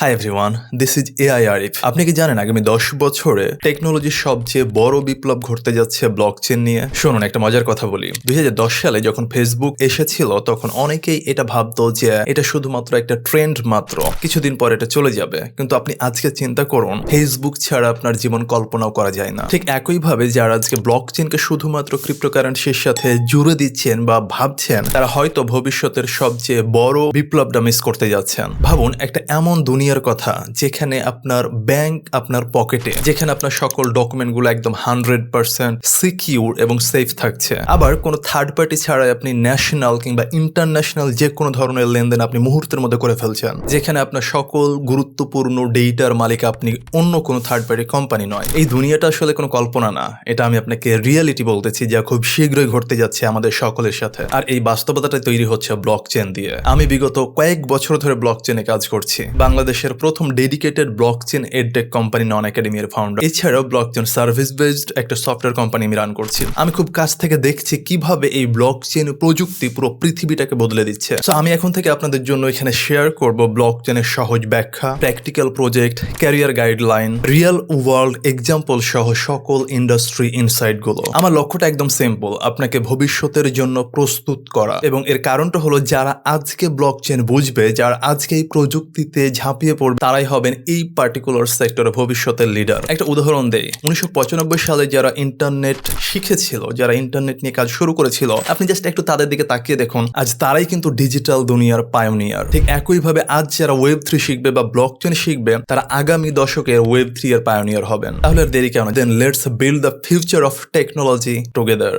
Hi everyone this is AI Arif আপনি কি জানেন আগামী দশ বছরে টেকনোলজির সবচেয়ে বড় বিপ্লব ঘটতে যাচ্ছে ব্লক চেন নিয়ে? শুনুন, একটা মজার কথা বলি। দুই সালে যখন ফেসবুক এসেছিল, তখন অনেকেই এটা ভাবতো যে এটা শুধুমাত্র একটা ট্রেন্ড মাত্র। কিছুদিন পর এটা চলে যাবে। কিন্তু আপনি আজকে চিন্তা করুন ফেসবুক ছাড়া আপনার জীবন কল্পনাও করা যায় না। ঠিক একইভাবে যারা আজকে ব্লক চেনকে শুধুমাত্র ক্রিপ্টোকারেন্সির সাথে জুড়ে দিচ্ছেন বা ভাবছেন, তারা হয়তো ভবিষ্যতের সবচেয়ে বড় বিপ্লবটা মিস করতে যাচ্ছেন। ভাবুন, একটা এমন দুনিয়ার কথা, যেখানে আপনার ব্যাংক আপনার পকেটে যেখানে আপনার সকল ডকুমেন্টগুলো একদম হান্ড্রেড পার্সেন্ট সিকিউর এবং সেফ থাকছে। আবার কোনো থার্ড পার্টি ছাড়াই আপনি ন্যাশনাল কিংবা ইন্টারন্যাশনাল যে কোনো ধরনের লেনদেন আপনি মুহূর্তের মধ্যে করে ফেলছেন, যেখানে আপনার সকল গুরুত্বপূর্ণ ডেটার মালিক আপনি অন্য কোনো থার্ড পার্টি কোম্পানি নয়। এই দুনিয়াটা আসলে কোনো কল্পনা না, এটা আমি আপনাকে রিয়েলিটি বলতেছি যা খুব শীঘ্রই ঘটতে যাচ্ছে আমাদের সকলের সাথে। আর এই বাস্তবতাটা তৈরি হচ্ছে ব্লক চেন দিয়ে। আমি বিগত কয়েক বছর ধরে ব্লক চেনে কাজ করছি। বাংলাদেশের প্রথম dedicated blockchain edtech company নন একাডেমির ফাউন্ডার এছাড়াও ব্লক চেন সার্ভিস বেসড একটা সফটওয়্যার কোম্পানি আমি রান করছি। আমি খুব কাছ থেকে দেখছি কীভাবে এই ব্লক চেন প্রযুক্তি পুরো পৃথিবীটাকে বদলে দিচ্ছে। তো আমি এখন থেকে আপনাদের জন্য এখানে শেয়ার করব ব্লক চেনের সহজ ব্যাখ্যা practical project career guideline real world example সহ সকল ইন্ডাস্ট্রি ইনসাইটগুলো। আমার লক্ষ্যটা একদম সিম্পল আপনাকে ভবিষ্যতের জন্য প্রস্তুত করা। এবং এর কারণটা হলো যারা আজকে ব্লক চেন বুঝবে, যারা আজকে এই প্রযুক্তিতে ঝাঁপিয়ে পড়বে, তারাই হবেন এই পার্টিকুলার সেক্টরে ভবিষ্যতের লিডার একটা উদাহরণ দেই, উনিশশো পঁচানব্বই সালে যারা ইন্টারনেট শিখেছিল, যারা ইন্টারনেট নিয়ে কাজ শুরু করেছিল, আপনি জাস্ট একটু তাদের দিকে তাকিয়ে দেখুন, আজ তারাই কিন্তু ডিজিটাল দুনিয়ার পায়োনিয়ার ঠিক একইভাবে আজ যারা ওয়েব থ্রি শিখবে বা ব্লক চেন শিখবে, তারা আগামী দশকের ওয়েব থ্রি এর পায়োনিয়ার হবেন। তাহলে দেরি কেন? Then let's build the future of technology together